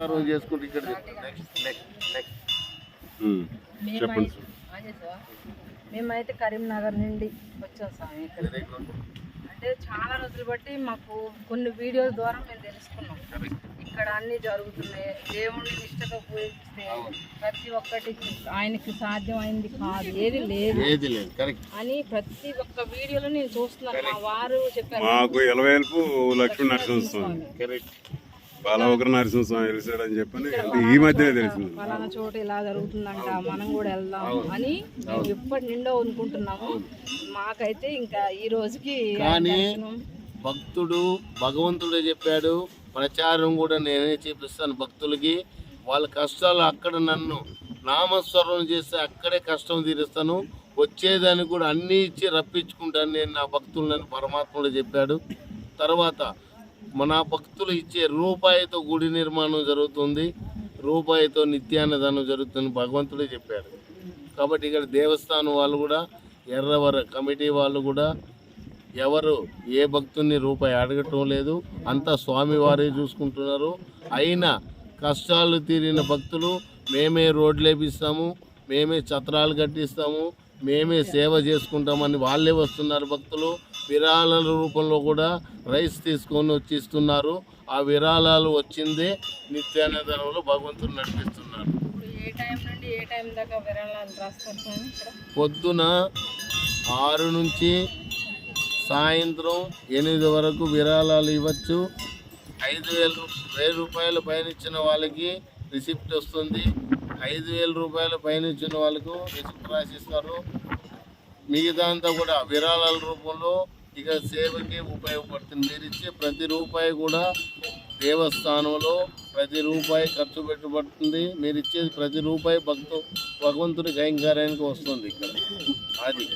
రోజు చేసుకుంటే ఇక్కడ. చెప్పండి మేమైతే సార్. కరీంనగర్ నుండి వచ్చాం స్వామి ఇక్కడ అంటే చాలా రోజులు బట్టి మాకు కొన్ని వీడియోల ద్వారా మేము తెలుసుకున్నాం. ఇక్కడ అన్ని జరుగుతున్నాయి. దేవుణ్ణి నిష్టగా పూజిస్తే ప్రతి ఒక్కటి ఆయనకి సాధ్యమైంది కాదు. ఏది లేదు. ఏది లేదు. కరెక్ట్ అని ప్రతి ఒక్క వీడియోలో నేను చూస్తున్నాను. మా వారు చెప్పారు. మాకు ఎలవేల్పు లక్ష్మీ నరసింహస్వామి కరెక్ట్ బాలవకర నరసింహస్వామి తెలిసాడని చెప్పని అంటే ఈ మధ్యనే తెలిసింది. ఫలానా చోట ఇలా జరుగుతుందంట మనం కూడా వెళ్దాం అని మేము ఎప్పటి నిండో అనుకుంటున్నాము. మాకైతే ఇంకా ఈ రోజుకి కానీ భక్తుడు భగవంతుడే చెప్పాడు ప్రచారం కూడా నేనే చేపిస్తాను భక్తులకి. వాళ్ళ కష్టాలు అక్కడ నన్ను నామస్వరం చేస్తే అక్కడే కష్టం తీరుస్తాను. వచ్చేదానికి కూడా అన్నీ ఇచ్చి రప్పించుకుంటాను నేను. నా భక్తులను పరమాత్ముడు చెప్పాడు. తర్వాత మన భక్తులు ఇచ్చే రూపాయితో గుడి నిర్మాణం జరుగుతుంది రూపాయితో నిత్యాన్నదానం జరుగుతుంది భగవంతుడే చెప్పాడు. కాబట్టి ఇక్కడ దేవస్థానం వాళ్ళు కూడా ఎర్రవర కమిటీ వాళ్ళు కూడా ఎవరు ఏ భక్తుని రూపాయి అడగటం లేదు. అంతా స్వామివారే చూసుకుంటున్నారు. అయినా కష్టాలు తీరిన భక్తులు మేమే రోడ్లు వేపిస్తాము మేమే ఛత్రాలు కట్టిస్తాము మేమే సేవ చేసుకుంటామని వాళ్ళే వస్తున్నారు భక్తులు. విరాళాల రూపంలో కూడా రైస్ తీసుకొని వచ్చి ఇస్తున్నారు ఆ విరాళాలు వచ్చిందే నిత్యానందనంలో భగవంతుడు నడిపిస్తున్నారు. పొద్దున ఆరు నుంచి సాయంత్రం ఎనిమిది వరకు విరాళాలు ఇవ్వచ్చు. ఐదు వేల వెయ్యి రూపాయల పైన ఇచ్చిన వాళ్ళకి రిసిప్ట్ వస్తుంది. ఐదు వేల రూపాయలు పైన ఇచ్చిన వాళ్ళకు రిసిప్ట్ రాసిస్తారు. మిగతా అంతా కూడా విరాళాల రూపంలో ఇక సేవకి ఉపయోగపడుతుంది. మీరు ఇచ్చే ప్రతి రూపాయి కూడా దేవస్థానంలో ప్రతి రూపాయి ఖర్చు పెట్టబడుతుంది. మీరు ఇచ్చే ప్రతి రూపాయి భక్తు భగవంతుడి కైంకార్యానికి వస్తుంది ఇక్కడ. అది.